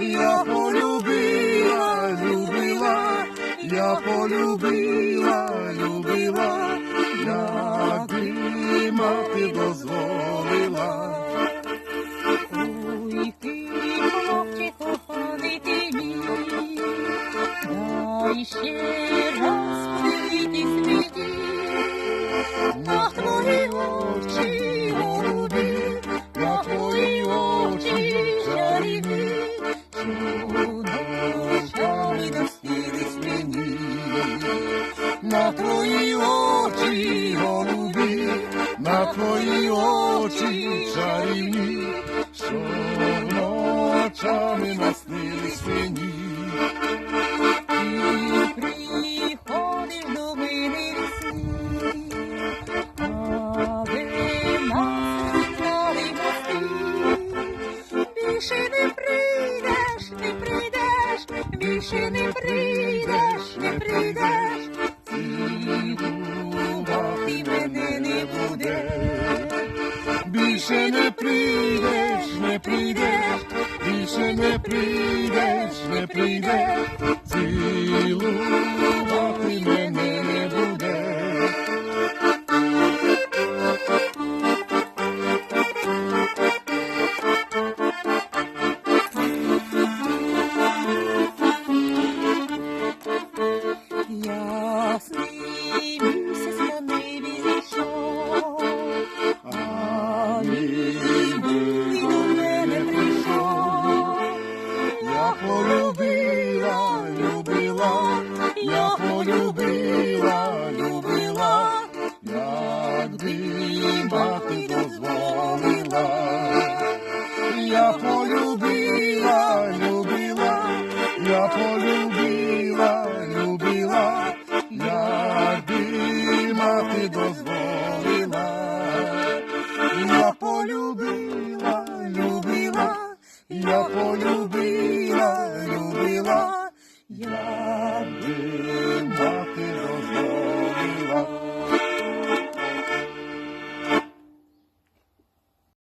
Я полюбила, любила, я полюбила, любила, як дима мати дозволила. Ой, ти, На твої очі, голубі, на твої очі чарівні, що ночами наснились мені. Ти приходиш весні, аби нас з'єднали мости. Більше не прийдеш, не прийдеш, більше не прийдеш, не прийдеш, не будеш. Більше не прийдеш, не прийдеш, більше не прийдеш, не я полюбила, любила, я полюбила, любила, я дима ти дозволила, я полюбила, любила, я полюбила, любила, я дима.